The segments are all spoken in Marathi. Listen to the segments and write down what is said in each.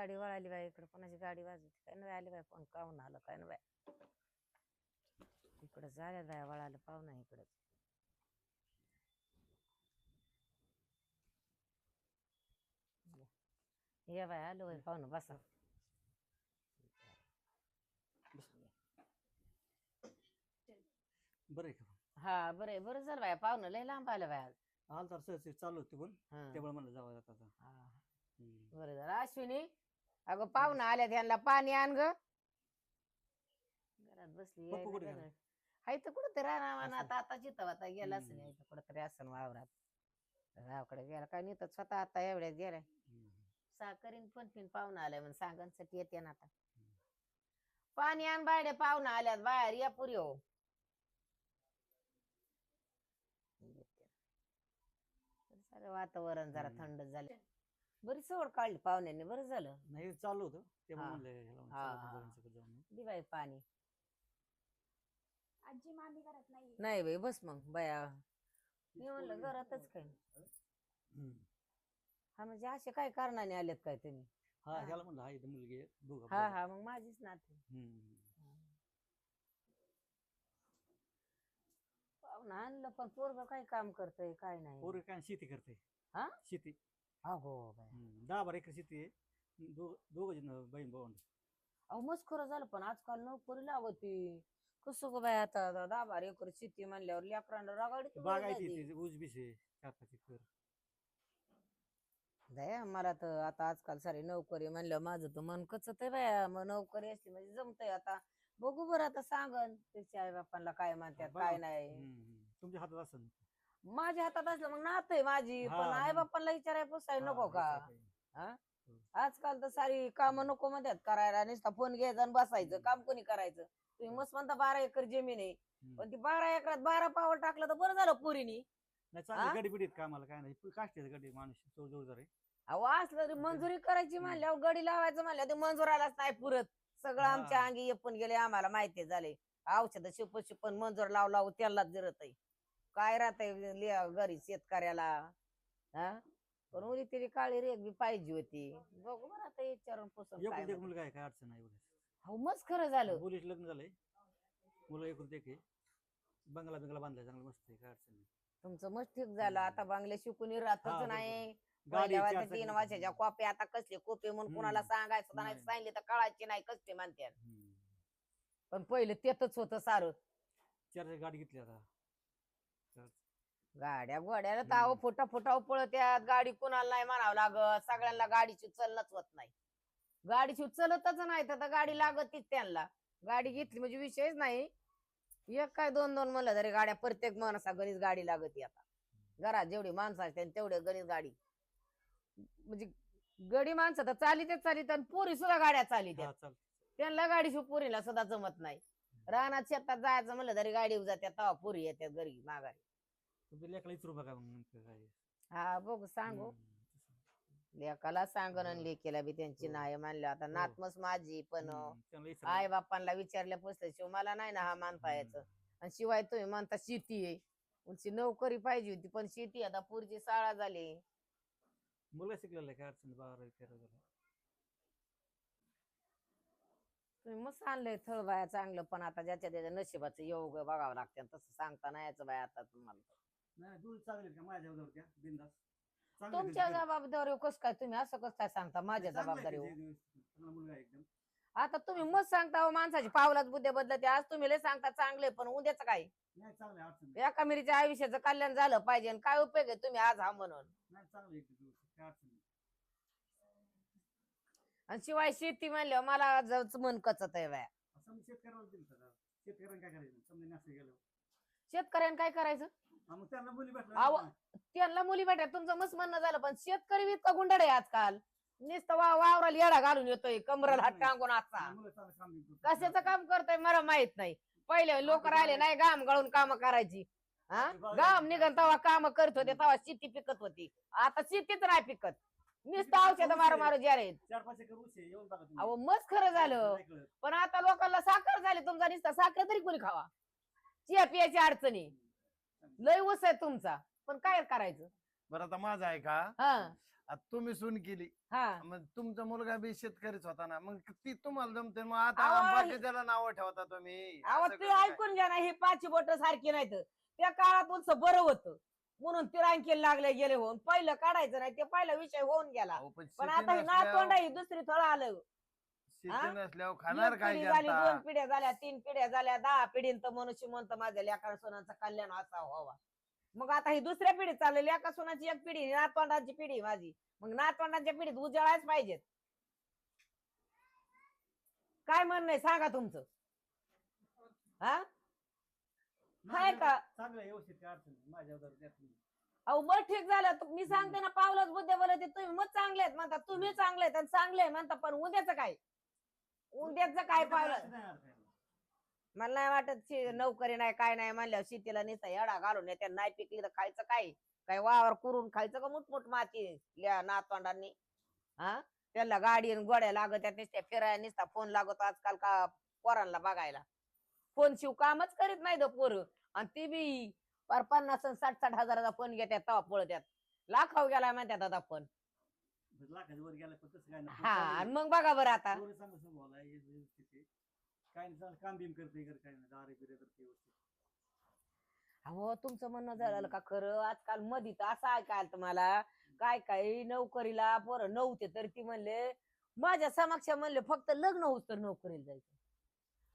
गाडी वळाली बाई इकडे. कोणाची गाडी वाजवते? काय नाही आली बाई फोन. काहून आलं काय नाही बाय इकडं झाल्या बाय वळालं पाहुणा इकडं ये बाय आलो बाई पाहुणं बसा. बरं आहे का? हा बरं आहे, बरं झालं बाय पाहुणं लय लांब आलं बाय आज. आल तर सहज चालू होते पण हा, त्यामुळे म्हणलं जावं आता. हा. हम्म. बरं झालं. अश्विनी अगं पाहुणं आल्या त्यांना पाणी आण ग घरात बसली पप्पू कुठे गेला? हाय तर कुठं तरी राहणार. आता आता जिथं आता गेला असं हम्म. नाही कुठं तरी असं वावरात गावाकडे गेला काय नाही तर स्वतः आता एवढ्यात गेलाय. साखरीन पण पिन पाहुणं आलाय म्हणून सांगांसाठी येते ना आता पाणी आण बायडे पाहुणं आल्यात बाहेर या पुरी हो सारं वातावरण जरा हम्म. थंड झालं बरी सोड काढली पाहुण्यांनी बरं झालं नाही चालू होतं त्यामुळे हा. म्हणलं ह्याला म्हणलं हा, चला हा. दोघांचं जाऊन येऊ. दिवाळी पाणी आजी मामी करत नाही नाही बाई बस मग बया मी म्हणलं घरातच काय हम्म. हा म्हणजे असे काय कारणाने आलेत काय तुम्ही हा हा. ह्याला म्हणलं हा इथं मुलगी आहे, दोघं हा बघू. हा मग माझीच नाते हम्म. पाहुणं आणलं पण पोरग काय काम करतय काय नाही पोरं काय शेती करते हा? शेती अगो बाई. हम्म. दहा बारा एकर शेती आहे दोघ दोघ जण बहीण भाऊ अहो मस्त खरं झालं पण आजकाल नोकरी लावती कसं ग बाय आता दहा बारा एकर शेती म्हणल्यावर लेकरांना रगाडी बागायती ऊस बीस आहे चार पाच एकर दया मला तर आता आजकाल सारी नोकरी म्हणलं माझं तर मन कचत आहे बाया मग नोकरी असली म्हणजे जमतंय आता बघू बरं आता सांगन त्याच्या आई बापांना काय म्हणतात बघा. काय नाही हम्म, हम्म. तुमच्या हातात असेल माझ्या हातात असलं मग नात आहे माझी हा, पण आई. बापांना विचाराय पुसाय नको का? हा, विचार आजकाल तर सारी काम नको म्हणतात करायला नुसता फोन घ्यायचा आणि बसायचं काम कोणी करायचं? तुम्ही मस्त म्हणता बारा एकर जमीन आहे. पण ती बारा एकरात बारा पावर टाकलं तर बरं झालं पुरीनी. नाही हा? चांगली गडी बिडीत कामाला काय नाही काष्ट गडी माणूस जोर जोर जरा आहे. अहो असलं तरी मंजुरी करायची म्हणल्यावर गडी लावायचं म्हणल्या ते मंजुरालाच नाही पुरत. सगळं हा. आमच्या अंगी येपून गेले आम्हाला माहिती झाले. औषध शिप शिपण मंजूर लावू लावू त्यालाच जिरत काय राहतंय घरी शेतकऱ्याला? हा? पण उरी तरी काळी रेग बी पाहिजे होती. बघू बरं आता विचारून पुसून काय एक. मुलगा आहे काय अडचण एवढं अहो मस्त खरं झालं. मुलीच लग्न झालंय. मुलं एकूण एक आहे. बंगला बिंगला बांधलाय चांगलं मस्त आहे काय अडचण नाही. तुमचं मस्त ठीक झालं. आता बांगले शिकून हा, राहतच. नाही. गाडी पहिल्या चार वर्षी तीन चाकी- वर्षाच्या कॉपी आता कसले कॉपी म्हणून कुणाला. सांगायचं नाही नाही. सांगितले तर कळायची नाही कसले हम्म. पण पहिले तेच होतं सारं. चार चाकी गाडी घेतली आता. गाड्या गोड्याला तर हम्म. फुटा फुटा पळत्यात. गाडी कुणाला नाही म्हणावं लागत. सगळ्यांना गाडीची चलनच होत नाही. गाडीची चलतच नाही तर गाडी लागतच त्यांना. गाडी घेतली म्हणजे विषयच नाही. एक काय दोन दोन म्हणलं तरी गाड्या प्रत्येक माणसा गणित गाडी लागत आता. घरात जेवढी माणसं असते तेवढे गणित गाडी. म्हणजे गडी माणसं तर चालितच चालित आणि पोरी सुद्धा गाड्या चालित चाल त्यांना गाडी पोरीला सुद्धा जमत नाही. रानात शेतात जायचं म्हणलं तरी गाडी जात्या तेव्हा पोरी येतात घरी माघारी तुमच्या लेकला विचारू बघा मग नेमकं काय आहे. हा बघ सांगू. लेकाला सांगन आणि. लेकीला बी त्यांची. नाही म्हणलं आता. नातमस माझी पण. आई बापांना विचारल्या पुसल्याशिवाय मला नाही ना हा मानता यायचं आणि शिवाय तुम्ही म्हणता शेती आहे उंची नोकरी पाहिजे होती पण शेती आता पुरची शाळा झाली मुलगा शिकलेला आहे काय अडचण बारावी तेरा झाला तुम्ही मस्त आणलंय थळ बाया चांगलं पण आता ज्याच्या त्याच्या नशिबाचं योग बघावं लागतं तसं सांगता नाही यायचं बाया आता तुम्हाला. नाही दूध चांगले आहेत का माझ्या जवळ बिंदास. चांगले आहेत तुमच्या. जबाबदारी कस काय तुम्ही असं कसं काय सांगता? माझ्या जबाबदारी ते, चांगला मुलगा आहे एकदम. आता तुम्ही मस्त सांगता हो माणसाची पावलाच बुद्ध्या बदलते. आज तुम्ही लय सांगता चांगले पण उद्याच काय? नाही चांगले अडचण नाही. एका मिरीच्या आयुष्याचं कल्याण झालं पाहिजे आणि काय उपयोग आहे तुम्ही आज हा म्हणून? नाही चांगले एकदम व्यवस्थित, काय अडचण नाही. आणि शिवाय शेती म्हणल्यावर मला जवच मन कचत आहे बाया. शेतकऱ्याला दिलं. शेतकऱ्यांना काय करायचं? समजा नसतं गेलं शेतकऱ्यांना काय करायचं? हा, मग त्यांना मुली आव- भेटला त्यांना मुली भेटा तुमचं मस्त म्हणणं झालं पण शेतकरी इतका गुंडाळ आहे आजकाल. नुसतं वा वावराला येडा घालून येतोय कमराला हात टांगून आजचा. मुलं चांगलं काम बी करतात. कशाचं काम करतोय मला माहीत नाही. पहिले लोक राहिले नाही गाम गळून काम करायची. हा? गाम निघन तेव्हा काम करत होते तेव्हा शेती पिकत होती. आता शेतीच नाही पिकत. नुसतं औषध मारू मारू ज्यारे चार पाच एकर ऊस आहे येऊन बघा तुम्ही. अहो मस्त खरं झालं. नाही कळत. पण आता लोकांना साखर झाली तुमचा नुसता साखर तरी कोणी खावा? चिया पियाची अडचणी. लय ऊस आहे तुमचा. पण काय करायचं? बरं आता माझं आहे का? हा. आता तुम्ही सून केली. हा. मग तुमचा मुलगा बी शेतकरीच होता ना. मग ती तुम्हाला जमते. मग आता अहो, बाकीच्याला नाव ठेवता तुम्ही. अहो असं ते कसं काय? ऐकून घ्या ना ही पाचशे बोट सारखी नाहीत. त्या काळात उंच बरं होतं. म्हणून तिरांकी लागले गेले होऊन. पहिलं काढायचं नाही ते पहिला विषय होऊन गेला. अहो, पण पण शेती आता ही नसल्यावर- नातवंड ही दुसरी थोडं आलं. शेती हा? नसल्यावर खाणार एक काय पिढी झाली जनता? दोन पिढ्या झाल्या तीन पिढ्या झाल्या दहा पिढींत मनुष्य म्हणतं माझ्या लेकरा सोनाचं कल्याण असा व्हावा. मग आता ही दुसऱ्या पिढीत चाललेली एका सोनाची एक पिढी ही नातवंडाची पिढी माझी. मग नातवंडाच्या पिढीत उजळायच पाहिजेत. काय म्हणणं आहे? सांगा तुमचं. हा? हाय का? चांगलं व्यवस्थित काय अडचण नाही. माझ्या उदाहरण द्या तुम्ही. अहो मग ठीक झालं. तू- मी सांगते ना पावलंच बुद्ध्या बोलते. तुम्ही मग चांगले आहेत म्हणता. तुम्ही चांगले आहेत आणि चांगले आहे म्हणता. पण उद्याचं काय? उद्याचं काय पावलं? नाही. मला नाही वाटत शे- नोकरी नाही काय नाही म्हणल्यावर शेतीला नुसता येडा घालून येते नाही पिकली तर खायचं काय? काय वावर करून खायचं का मुठमुठ माती? ल्या नातवंडांनी हा? त्याला गाडी आणि गोड्या लागत त्यात नुसत्या. फिरायला नुसता फोन लागतो आजकाल का पोरांना बघायला. फोन शिव कामच करीत नाही द पोरं. आणि ती बी पार पन्नास आणि साठ साठ हजाराचा फोन घेतात तवा पळत्यात. लाखाव गेला म्हणतात आता फोन. लाखाच्या वर गेला पण तसं काय नाही. हा. आणि मग बघा बरं आता. पोरं चांगलं स्वभावाला आहे, व्यवस्थित आहे. काय नाही चांगलं काम बिम करते इकडे काय नाही दारे बिरे करते व्यवस्थित. अहो तुमचं म्हणणं झालं का खरं? आजकाल मधी तर असं ऐकायला तुम्हाला काय काय नोकरीला पोरं नव्हते तर ती म्हणले माझ्या समक्ष म्हणले फक्त लग्न होत तर नोकरीला जायचं.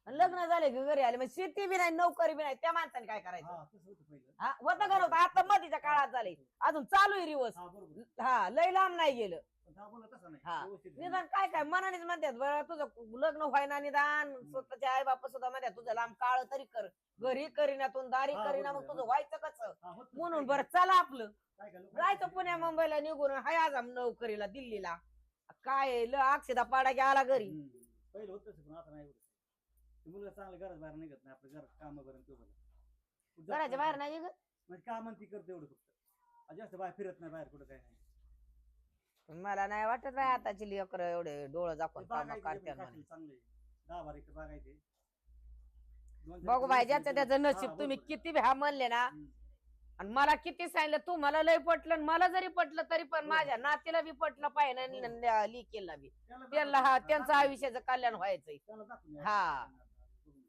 आणि लग्न झाले की घरी आले मग शेती बी नाही नोकरी बी नाही. त्या माणसाने काय करायचं? हा तसं होतं पहिलं. हा होतं का नव्हतं? आता मधीच्या काळात झाले. अजून चालू आहे रिवर्स हा बरोबर. हा लय लांब नाही गेलं. पण बोला तसं नाही. हा. व्यवस्थित निदान काय काय मनानेच म्हणतात बरं तुझं लग्न व्हायना निदान. स्वतःचे आई बाप सुद्धा म्हणतात तुझं लांब काळ तरी कर. घरी करीना तू दारी हा, करीना मग बरोबर तुझं आहे. व्हायचं कसं? हा, होतं तसं म्हणून बरं चला आपलं. काय काय लोकं जायचं पुण्या? मुंबईला निघून हाय आज नोकरीला दिल्लीला. काय ल अक्षदा पाडा गेला घरी. हम्म. पहिलं होतं तसं, पण आता नाही एवढं ते मुलगा चांगलं घरात बाहेर निघत नाही आपलं तो बरं घराच्या बाहेर नाही निघत म्हणजे काम ती करते एवढं फक्त जास्त बाहेर फिरत नाही बाहेर कुठं काय नाही पण मला नाही वाटत बाय आताची लेकर एवढे डोळं दाखवून काम करते चांगलं. दहा बारा एकर. दोन बघू ऊस ज्याचं. त्याचं हा, नशीब तुम्ही बरोबर आहे. किती भ्या म्हणले ना हम्म. आणि मला किती सांगितलं तू मला लय पटलं आणि मला जरी पटलं तरी पण हो. माझ्या नातीला बी पटलं पाहिजे आणि हो. न- बी त्याला त्यांना हा दाखवून- त्यांचं आयुष्याचं कल्याण व्हायचंय त्याला दाखवून हा.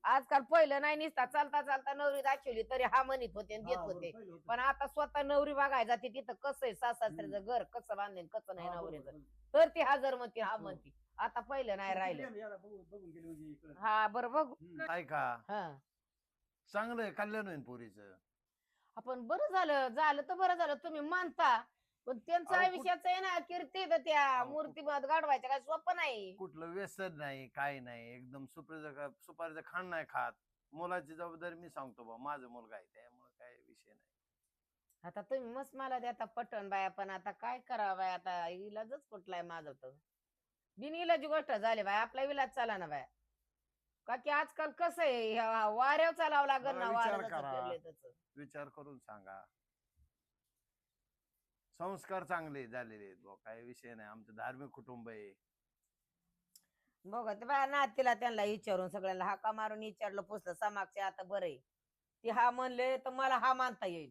आजकाल पहिलं नाही निसता चालता चालता नवरी दाखवली तरी हा म्हणत होते आणि देत होते. पण आता स्वतः नवरी बघायला जाते तिथं कसं आहे सासऱ्याचं घर कसं बांधेन कसं नाही बरोबर. तर ती हजर म्हणते हा हो. म्हणते. आता पहिलं नाही राहिलं. बघून गेले म्हणजे इकडं. हा बरं बघू. हम्म. ऐका. हा. चांगलं आहे कल्याण होईल पोरीचं. आपण बरं झालं झालं तर बरं झालं. तुम्ही मानता. पण त्यांचं अहो, कुठ- आयुष्याचं आहे ना कीर्ती तर त्या अहो, मूर्तीमत गाडवायच्या काय सोपं नाही. कुठलं व्यसन नाही काय नाही. एकदम सुपारीचं सुपारीचं खाण नाही खात. मुलाची जबाबदारी मी सांगतो बा माझा मुलगा आहे त्यामुळे काय विषय नाही. आता तुम्ही मस्त मला देता पटन बाया पण आता काय करावं बाय आता इलाजच कुठलाय माझं तर. बिनइलाजी गोष्ट झाली बाय आपला इलाज चाला ना बाय. का की आजकाल कसं आहे ह्या वाऱ्यावर चालावं लागल ना विचार वारं जसं करा. फिरलंय तसं. विचार करून सांगा. संस्कार चांगले झालेले आहेत बुवा, काही विषय नाही. आमचं धार्मिक कुटुंब आहे. बघा ते बाया नातीला त्यांना विचारून सगळ्यांना हाका मारून विचारलं पुसलं समागचे आता बरं आहे. ती हा म्हणले तर मला हा मानता येईल.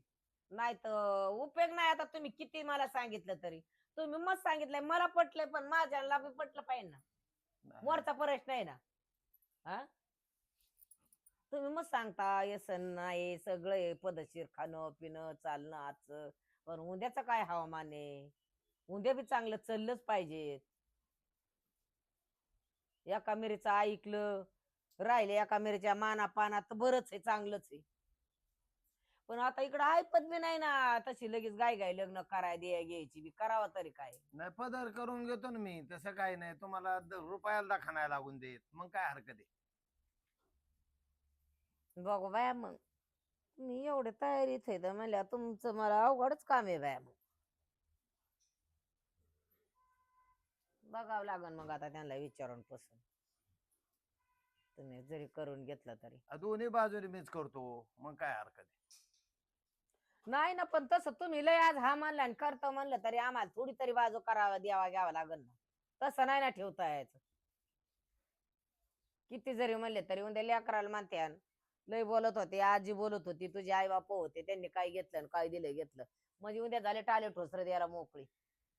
नाही तर उपयोग नाही आता तुम्ही किती मला सांगितलं तरी. तुम्ही मस्त सांगितलंय मला पटलंय पण माझ्याला बी पटलं पाहिजे ना. नाही. वरचा प्रश्न आहे ना. हा? तुम्ही मग सांगता येसन नाही सगळं आहे पदशीर खाणं पिणं चालणं आजचं. पण उद्याचं काय हवामान आहे? उद्या बी चांगलं चाललंच पाहिजे. एका मिरीचं ऐकलं राहिले एका मिरीच्या माना पानात बरंच आहे चांगलंच आहे. पण आता इकडं ऐपत बी नाही ना तशी लगेच गाय गाय लग्न कराय द्या घ्यायची बी करावं तरी काय? नाही पदर करून घेतो ना मी तसं काही नाही तुम्हाला द- रुपयाला दाखवायला लागून देत मग काय हरकत आहे? बघू बाया मग. मी एवढे तयारीत आहे तर म्हणल्या तुमचं मला अवघडच काम आहे बाया मग बघावं लागन मग आता त्यांना विचारून पसंत तुम्ही जरी करून घेतलं तरी. आ, दोन्ही बाजूने मीच करतो मग काय हरकत आहे? नाही ना पण तसं तुम्ही लय आज हा म्हणला आणि करतो म्हणलं तरी आम्हाला थोडी तरी बाजू करावा द्यावा घ्यावा लागल ना. तसं नाही ना ठेवता यायचं. किती जरी म्हणले तरी उद्या लेकराला मानते लय बोलत होते आजी बोलत होती तुझे आई बाप होते त्यांनी काय घेतलं आणि काय दिलं घेतलं. म्हणजे उद्या झाले टाले ठोसर द्यायला मोकळी.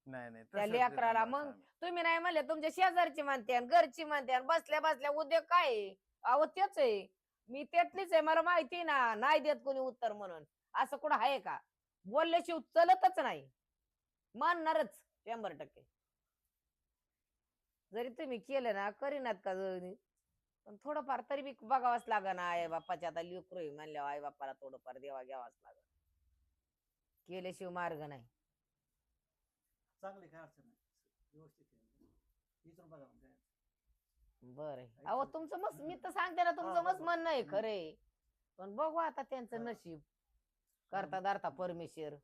नाही नाही त्या लेकराला मग. तुम्ही नाही म्हणले तुमच्या शेजारची मानते आणि घरची मानते आणि बसल्या बसल्या उद्योग काय आहे? अहो तेच आहे. मी त्यातलीच आहे मला माहिती ना नाही देत कोणी उत्तर म्हणून. असं कुठं आहे का? बोलल्याशिवाय चलतच नाही. मानणारच शंभर टक्के. जरी तुम्ही केलं ना करीनात का जरी? पण थोडंफार तरी बी बघावंच लागन आई बाप्पाच्या आता लेकरू आहे म्हणल्यावर आई बाप्पाला थोडंफार देवा घ्यावाच लागन केल्याशिवाय मार्ग नाही चांगले काय अडचण नाही व्यवस्थित आहे. विचारून बघा मग काय अडचण. बर अहो तुमचं मस्त मी. तर सांगते ना तुमचं मस्त. म्हणणं आहे. खरे पण बघू आता त्यांचं. नशीब करता दारता परमेश्वर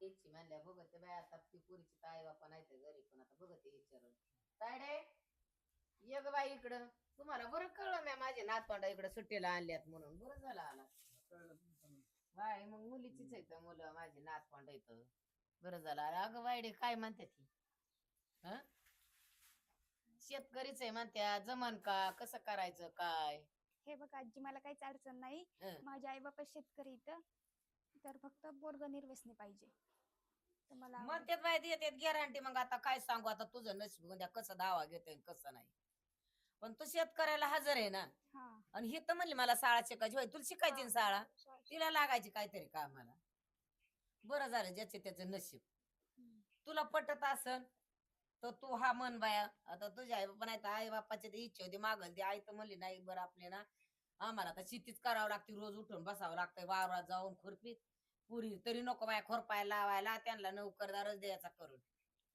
तेची म्हणल्या बघत ते बाय आता ती पुरीची ताई बापा नाही तर घरी पण आता बघत विचारून तायडे ये ग बाई इकडं तुम्हाला बरं कळलं मी माझे नातवंडा इकडे सुट्टीला आणल्यात म्हणून. बरं झालं आला. बाय मग मुलीचीच आहेत मुलं माझी नातवंड इथं. बरं झालं अरे अगं बायडे काय म्हणते ती हं? शेतकरीच आहे म्हणत्या. जमन का? कसं करायचं काय? हे बघ आजी मला काहीच अडचण नाही. हं. माझे आई बाबा शेतकरी इथं तर फक्त बोरग निर्वेसने पाहिजे. तर मला. म्हणतात बाय देतात गॅरंटी मग आता काय सांगू? आता तुझं नशीब उद्या कसं दावा घेतोय कसं नाही. पण तू शेतकऱ्याला हजर आहे ना. हा. आणि ही तर म्हणली मला शाळा शिकायची होय तुला शिकायची ना शाळा. तिला लागायची काहीतरी कामाला. बरं झालं ज्याचे त्याचं नशीब. हम्म. तुला पटत असन तर तू हा मन बाया. आता तुझ्या आई बापा नाही तर आई बापाची तर इच्छा होती मागल ती आई तर म्हणली नाही बरं आपले ना आम्हाला आता शेतीच करावं लागते रोज उठून बसावं लागतंय वावरात जाऊन खुरपीत. पुरी तरी नको बाया खोरपायला लावायला त्यांना नोकरदारच द्यायचा करून.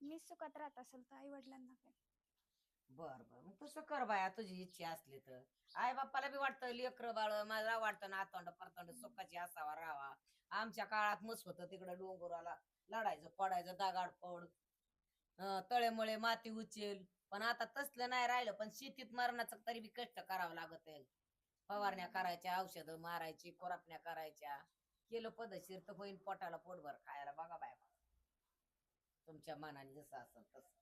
मी सुखात राहत असेल तर आई वडिलांना काय? बर बर. मग तसं कर बाया तुझी इच्छा असली तर. आई बाप्पाला बी वाटतं लेकर बाळ मला वाटतं ना आतोंड परतोंड सुखाची असावा राहावा. आमच्या काळात मस्त होतं तिकडं डोंगराला. लढायचं पडायचं दागाड पड. तळेमुळे माती उचेल. पण आता तसलं नाही राहिलं. पण शेतीत मरणाचं तरी बी कष्ट करावं लागत आहे. फवारण्या करायच्या औषधं मारायची कोरापण्या करायच्या. केलं पद्धतशीर तर होईन पोटाला पोटभर खायला. बघा बाय. तुमच्या मनाने जसं असेल तसं.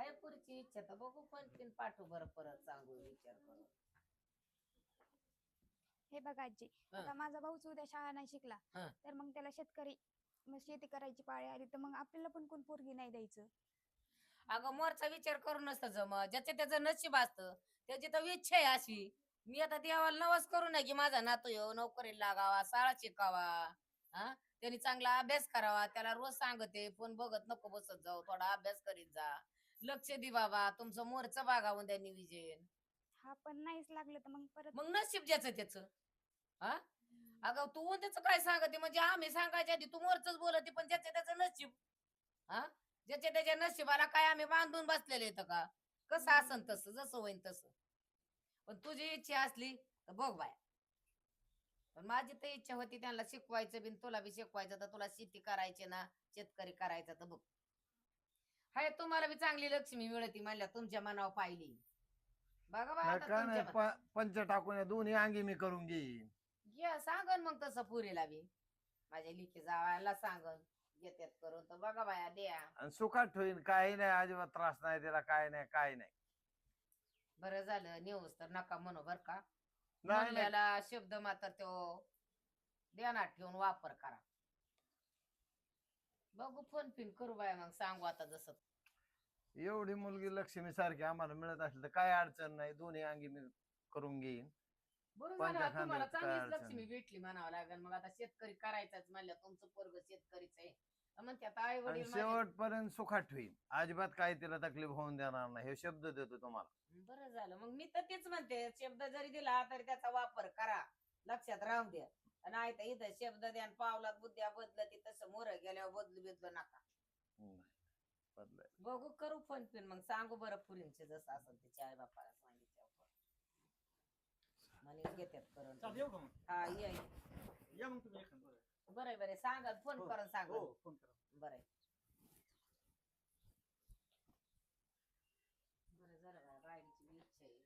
हाय इच्छा तर बघू पण तीन पाठवू बरं परत सांगू विचार करू हे बघ आजी हं. आता माझा भाऊच उद्या शाळा नाही शिकला हं. तर मग त्याला शेतकरी मग शेती करायची पाळी आली तर मग आपल्याला पण कोण पोरगी नाही द्यायचं. अगं मोरचा विचार करून नसतं जम ज्याच्या त्याचं नशीब असतं त्याची तर इच्छा आहे अशी. मी आता देवाला नवस करू नये की माझा नातू येऊ नोकरीला लागावा शाळा शिकावा हा? त्यांनी चांगला अभ्यास करावा त्याला रोज सांगते फोन बघत नको बसत जाऊ थोडा अभ्यास करीत जा. लक्ष दे बाबा तुमचं मोरचं बागावून त्यांनी विजयन हा पण नाहीच लागलं तर मग परत मग नशीब ज्याचं त्याचं. हा? अगं तू त्याचं काय सांगते? म्हणजे आम्ही सांगायच्या आधी तू मोरच बोलते पण ज्याचं त्याचं नशीब. हा? ज्याच्या त्याच्या नशिबाला काय आम्ही बांधून बसलेले येतं का? कसं असन तसं जसं होईन तसं. पण तुझी इच्छा असली तर बघ बाय. पण माझी तर इच्छा होती त्यांना शिकवायचं बिन तुला बी शिकवायचं तर तुला शेती करायची ना शेतकरी करायचं तर बघ. हाय तुम्हाला बी चांगली लक्ष्मी मिळती म्हणल्या तुमच्या मनावर पाहिली. बघा बाय नाही आता काय नाही तुमच्या प- पंच टाकून या दोन्ही अंगी मी करून घेईन. ये सांगन मग तसं पुरीला बी. माझ्या लिखी जावायला सांगन. येत्यात करून तर बघा बाया द्या. आणि सुखात ठेवीन काही नाही अजिबात त्रास नाही त्याला काय नाही काय नाही. बरं झालं नेऊस तर नका म्हणू बर का. नाही नाही. म्हणलेला शब्द मात्र तो ध्यानात ठेवून वापर करा. बघू फोन पिन करू बाया मग सांगू आता जसं. एवढी मुलगी लक्ष्मी सारखी आम्हाला मिळत असली तर काय अडचण नाही दोन्ही अंगी मी करून घेईन. बरं तुम्हाला काय चांगलीच अडचण लक्ष्मी. भेटली म्हणावं लागेल. मग आता शेतकरी करायचाच म्हणलं तुमचं पोरग शेतकरीच आहे. म्हणते आता आई आणि वडील शेवटपर्यंत सुखात ठेवीन. अजिबात काही तिला तकलीफ होऊन देणार नाही. हे शब्द देतो तुम्हाला. बरं झालं. मग मी तर तेच म्हणते शब्द जरी दिला तरी त्याचा वापर करा. लक्षात राहू द्या. नाही तर इथं शब्द द्या आणि पावलात बुद्ध्या बदलती तसं मोर गेल्यावर बदलू बिदलू नका. नाही, बदलाय. बघू करू फोन पिन मग सांगू बरं पुरींचे जसं असेल तिच्या आई बापाला सांगितलं म्हणे घेतात करून. चालतं येऊ का मग? हा ये या. मग तुम्ही एखादं बरं. बरं बरं. सांगा फोन हो, करून सांगा. हो फोन करा. बरं बरं झालं बाया, राहिलीची बी इच्छा आहे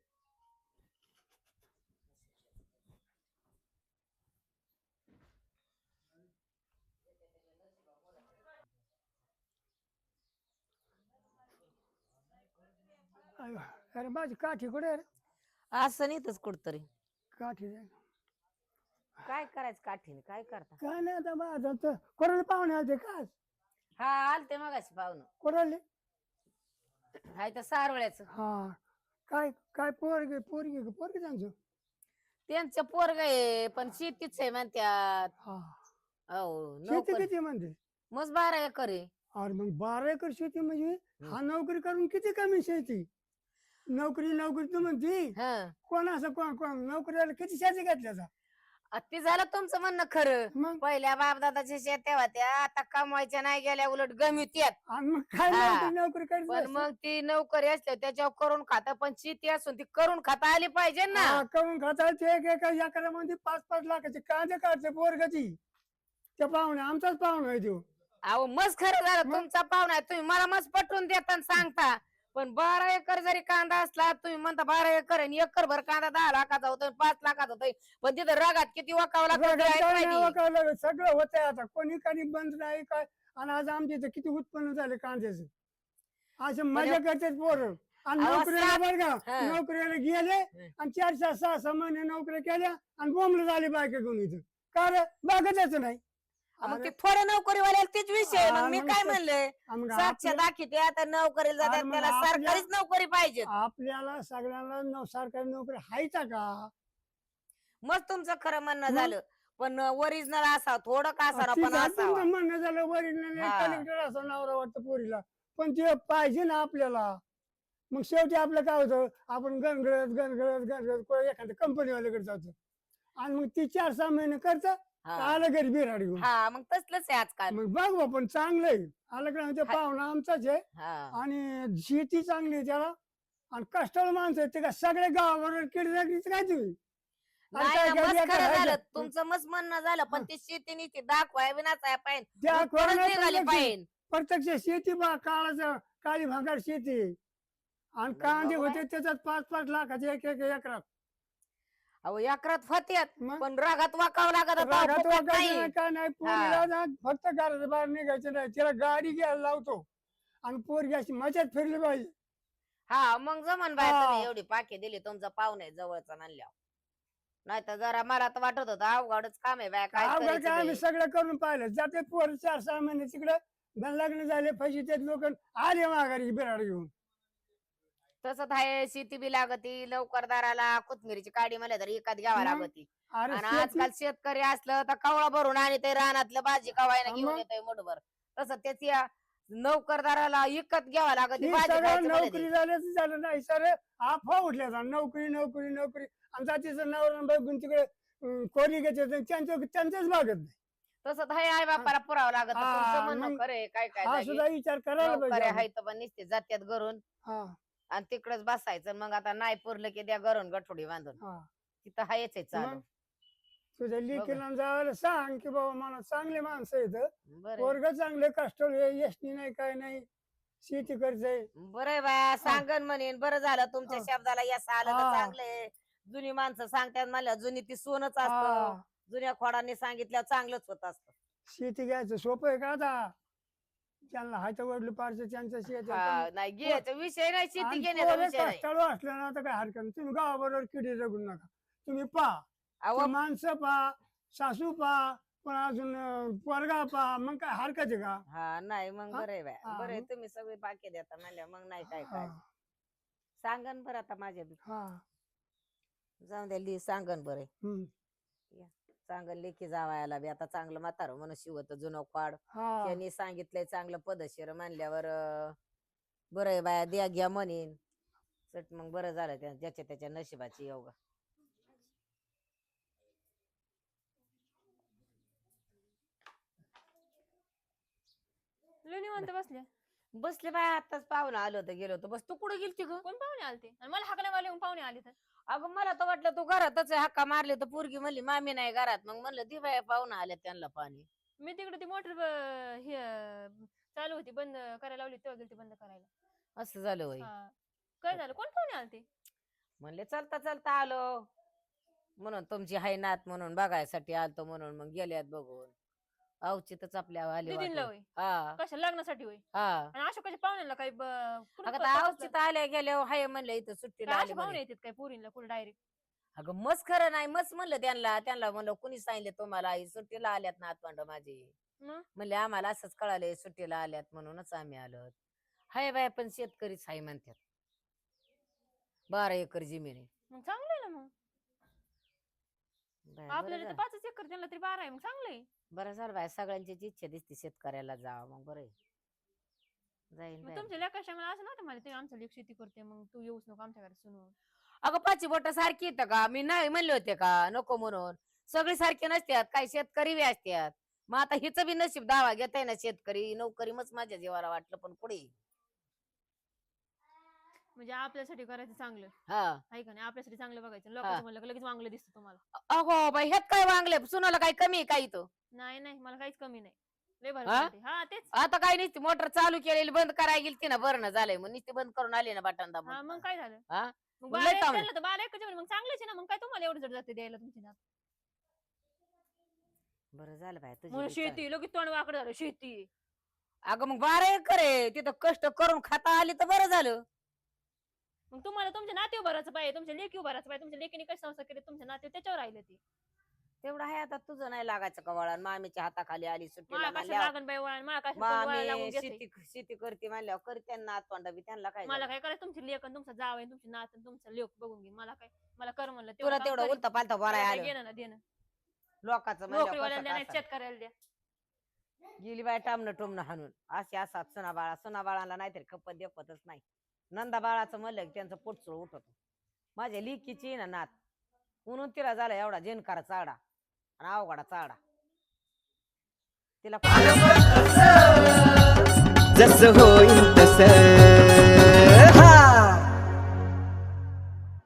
अरे अरे माझी काठी कुठे आहे रे? असं नाहीतच कुठतरी. काठी दे. काय करायचं काठीने? काय करता? काय नाही आता माझं तर कोणाला पाहुणे आले काय हा आलते मगाशी पाहुणं. कोणाले हाय तर सारवळ्याच. हा काय काय पोरगे पोरगे का पोरगे त्यांचं? त्यांचं पोरग आहे पण शेतीच आहे म्हणत्यात. हा. हो शेती नोकरी. किती म्हणते? मस्त बारा एकर आहे. अरे मग बारा एकर शेती म्हणजे हा नोकरी करून किती कमी शेती? नोकरी नोकरी तू म्हणती. हं. कोण असं कोण कोण? नोकरीला किती शेती घेतल्याचा आ, ते झालं तुमचं म्हणणं खरं. मग? पहिल्या बापदादाच्या शेत्या होत्या आता कमवायच्या नाही गेल्या उलट गमित्यात आणि मग काय हा. नोकरी नोकरी पण मग ती नोकरी असल्या त्याच्यावर करून खाता पण शेती असून ती करून खाता आली पाहिजे ना. करून खाता ते एक एका एकरामध्ये पाच पाच लाखाचे कांदे काढते पोरगाची त्या पाहुणे आमचाच पाहुणा आहे तो. अहो मस्त खरं झालं? तुमचा पाहुणा आहे. तुम्ही मला मस्त पटवून देता आणि सांगता. पण बारा एकर जरी कांदा असला तुम्ही म्हणता बारा एकर आणि एकर भर कांदा दहा लाखाचा होतोय पाच लाखाचा होतोय पण तिथं रगात किती वकावं लागतं रगत ते काय ऐकायला नाही नाही. वकावं लागत. सगळं होतंय आता कोणी काही बंद नाही काय आणि आज आमच्या इथं किती उत्पन्न झाले कांद्याचं असे मजा करतात पोरं आणि नोकरीला बरं का. नोकरीला गेले. आणि चार सहा सहा महिने नोकऱ्या केल्या आणि बोंबलं झाली बायका घेऊन इथं का रे बघतच नाही मग ते थोड्या नोकरीवाल्याला तीच विषय आहे. मग मी मग काय म्हणले? मग सातशे दाखिते आता नोकरीला अरे जातात मग त्याला आपल्या- सरकारीच नोकरी पाहिजे आपल्याला सगळ्यांना नव- सरकारी नोकरी हायचा का? मस्त तुमचं खरं म्हणणं मग? झालं. पण ओरिजिनल असा थोडं का असावं ती पण जात असावा. तुमचं म्हणणं झालं वरील हा. कलेक्टर असं नवरा वाटतं पोरीला. पण ते पाहिजे ना आपल्याला. मग शेवटी आपलं काय होतं? आपण गणगळत गणगळत गणगळत कोणा एखाद्या कंपनीवाल्याकडे जातो. आणि मग ती चार सहा महिने करत हा. आलं घरी बिराड घेऊन. हा मग तसलंच आहे आजकाल. मग बघ बा, पण चांगलं आहे. आलं का म्हणजे हा. पाहुणा आमचाच आहे. हा. आणि शेती चांगली आहे त्याला. आणि कष्टाळ माणसं आहेत ते का सगळ्या गावाबरोबर किडनॅकीच काय तुम्ही आणि नाही काय ना, घरी झालं राहायचं. तुमचं मस्त म्हणणं झालं पण ती शेती नीती दाखवाय विनाचाय पाहिजे त्या उत्पन्नच कोणाला निघाली प्रत्यक्ष- पाहिजे प्रत्यक्ष शेती बा काळाचं काळी भांगार शेती. आहे. आणि कांदे होते त्याच्यात पाच पाच लाखाचे एक एक एकरात अहो एकरात होत्यात मग? पण रागात वाकावं लागत रागात फुकट वागायचं नाही. नाही, काय नाही पोरीला ना फक्त घराच्या बाहेर निघायचं नाही. तिला गाडी घ्यायला लावतो. आणि पोरगी अशी मजात फिरली पाहिजे. हा मग जमन बाय हा. तुम्ही एवढी पाकी दिली तुमचा पाहुणे जवळचा म्हणल्या नाही तर जरा मला तर वाटत होतं अवघडच काम आहे बाय काय अवघड करायचं काय आम्ही बाई? सगळं करून पाहिलं. जाते पोर चार सहा महिने तिकडे लग्न झाले पैसे ते लोक आले माघारी बिराड घेऊन. तसंच आहे शेती बी लागती लवकरदाराला कोथमिरीची काडी म्हणलं तर एकात घ्यावा मग? लागती. अरे आणि शेती- आजकाल शेतकरी असलं तर कवळा भरून आणि ते रानातलं भाजी कवायला हा घेऊन मग. येतोय मुठभर. तसं त्याच्या नोकरदाराला विकत घ्यावा लागत ही भाजी सगळं खायचं म्हणलं नोकरी ते. झाल्याचं झालं नाही सर आफा उठल्या जा नोकरी नोकरी नोकरी. आणि जातीचं नवरा बघून तिकडे अं, कोरी घेते त्यांचं त्यांचंच भागत नाही. तसं तर आई बापाला पुरावं लागत हा, तुमचं म्हणणं मग खरंय काय काय हा. सुद्धा विचार करायला पाहिजे आपण. हायत पण निसते जात्यात घरून. हा. आणि तिकडच बसायचं मग आता नाही पुरलं की द्या घरून गठोडी बांधून. हा. तिथं हायच आहे चालू. मग? तुझ्या लेकीला सांग की बाबा मला चांगले माणसं येत बरं. वर्ग चांगले कष्ट यशनी नाही काय नाही शेती करते बरं बाया सांगन म्हणेन. बरं झालं तुमच्या. शब्दाला यश आलं तर हा. चांगले जुनी माणसं सांगतात म्हणल्या जुनी ती सोनच असतं. जुन्या खोडांनी सांगितल्यावर चांगलंच होत असतं. शेती घ्यायचं सोपं आहे का आता? त्यांना हायचं वडलं पारचं त्यांचं शेत. हा, नाही घ्यायचा विषय नाही शेती घेण्याचा पोरं विषय नाही. कष्टाळू असलं ना तर काय हरकत नाही. तुम्ही गावाबरोबर किडी जगू नका. तुम्ही पा अहो. माणसं पा सासू पा पण अजून अं, पोरगा पा मग काय हरकत आहे का? हा नाही मग हा? बरं बाया. हा, बरं मग. तुम्ही सगळे बाकी देता म्हणल्या मग नाही काय हा. काय सांगन बरं आता माझ्या बी. हा. जाऊन द्या ली सांगन बरं हम्म, सांगन लेखी जावायला बी आता चांगलं म्हातारं म्हणून शिवत जुनं क्वाड हा. त्यांनी सांगितलंय चांगलं पदशीर मानल्यावर अं, बरं आहे बाया द्या घ्या म्हणेन. चट मग बरं झालं त्या ज्याच्या त्याच्या नशिबाची योगा. लय निवांत बसले बसले बाया आताच पाहुणा आलो होतं गेलो होतो. बस तू कुठे गेलती ग? कोण पाहुणे आलते? आणि मला हाकला वाले पाहुणे आले तर? अगं मला तर वाटलं तू घरातच आहे, हक्का मारले तर पोरगी म्हणली मामी नाही घरात. मग म्हणलं दी बाया पाहुणा आल्या त्यांना पाणी. मी तिकडे ती मोटर हे अं, चालू होती बंद करायला लावली तेव्हा गेली बंद करायला. असं झालं होय. हा. काय झालं? कोण पाहुणे आलते? म्हणले चलता चलता आलो. म्हणून तुमची हाय नात म्हणून बघायसाठी आलतो म्हणून मग गेल्यात बघून. अवचितच आपल्या आले दिदीनला वाटलं. होय? हा. कशा लग्नासाठी होय? हा. आणि अशोकाच्या पाहुण्याला काही ब- अगं आता? अवचित आल्या गेल्या हाय म्हणलं इथं सुट्टीला आली म्हणे. येतात काय पोरींला कुठे डायरेक्ट अगं मस्त खरं नाही मस्त म्हणलं त्यांना त्यांना म्हणलं कुणी सांगितलं तुम्हाला आई सुट्टीला आल्यात नातवंड माझी. मग? म्हणले आम्हाला असंच कळालंय सुट्टीला आल्यात म्हणूनच आम्ही आलो. हाय बाय पण शेतकरीच हाय म्हणतात बारा एकर जमीन आहे. मग चांगलं आहे ना मग. बाय, बरं आपल्याला तर झालं. पाचच एकर त्यांना तरी बारा आहे मग चांगलं आहे. बरं झालं बाय सगळ्यांचीच इच्छा दिसते शेतकऱ्याला जावं मग बरं आहे. जाईन मग बाय. तुमच्या लेकाच्या मला असं नव्हतं मला ते आमचं लेक शेती करते मग तू येऊच नको आमच्याकडे सुनू अगं पाची बोट सारखी येतं का? मी नाही म्हणले होते का? नको म्हणून. सगळी सारखी नसतात काही शेतकरी बी असतात. मग आता हिचं बी नशीब दावा घेताय ना शेतकरी नोकरी मच माझ्या जीवाला वाटलं पण पुढे म्हणजे आपल्यासाठी करायचं चांगलं. हा. आहे का नाही? आपल्यासाठी चांगलं बघायचं. लोकांचं म्हणलं का लगेच चांगलं दिसतं तुम्हाला. अगो बाई ह्यात काय वांगले सुनाला काय कमी आहे काही तो नाही नाही. मला काहीच कमी नाही. लय भारी हा? वाटते. हा तेच. आता काय नाही मोटर चालू केलेली बंद करायला गेली ती ना बरं झालंय. मग नुसती बंद करून आली ना बटन हा दाबून मग काय झालं? हा? मग बारा लय एक चांगलं. त्यांना तर बारा एकच आहे, मग चांगलंच आहे ना. मग काय तुम्हाला एवढं जड जाते द्यायला तुमची नात? बरं झालं बाय तुझी म्हणून. शेती लगेच तोंड वाकडं झालं शेती. अगं मग बारा एकर आहे तिथं कष्ट करून खाता आली तर बरं झालं. मग तुम्हाला तुमच्या नाते उभारायचं पाहिजे तुमच्या लेकी उभारायचं पाहिजे तुमच्या लेकीने कशी संसार केले तुमच्या नाते त्याच्यावर राहिले ते तेवढं आहे आता तुझं नाही लागायचं का वळण मामीच्या हाताखाली आली सुट्टीला मला कशा म्हणल्यावर. लागन बाई वळण मला कशा कोण वळण लागून मामी घेतंय? शेती शेती करते म्हणल्यावर करते ना तोंडा बी त्यांना काय मला? काय करायचं तुमची लेख तुमचा जाव आहे तुमची नात तुमचा लेख बघून घे मला काय मला कर म्हणलं तुला काम तेवढं करीन. उलट पालत मला बोलायला काय आलं घेणं ना देणं लोकांचं नोकरीवाल्याला द्या नाही शेतकऱ्याला द्या? गेली बाय टामणं टुमणं हाणून असे असात सुना बाळा सुना बाळाला नाहीतरी खपत देखतच नाही नंदा बाळाचं म्हणलं की त्यांचं पोटचुळ उठवतो माझ्या लिकीची ना नात म्हणून तिला झाला एवढा जेनकारा चाडा आणि अवघडा चाडा. तिला जस होईल तस.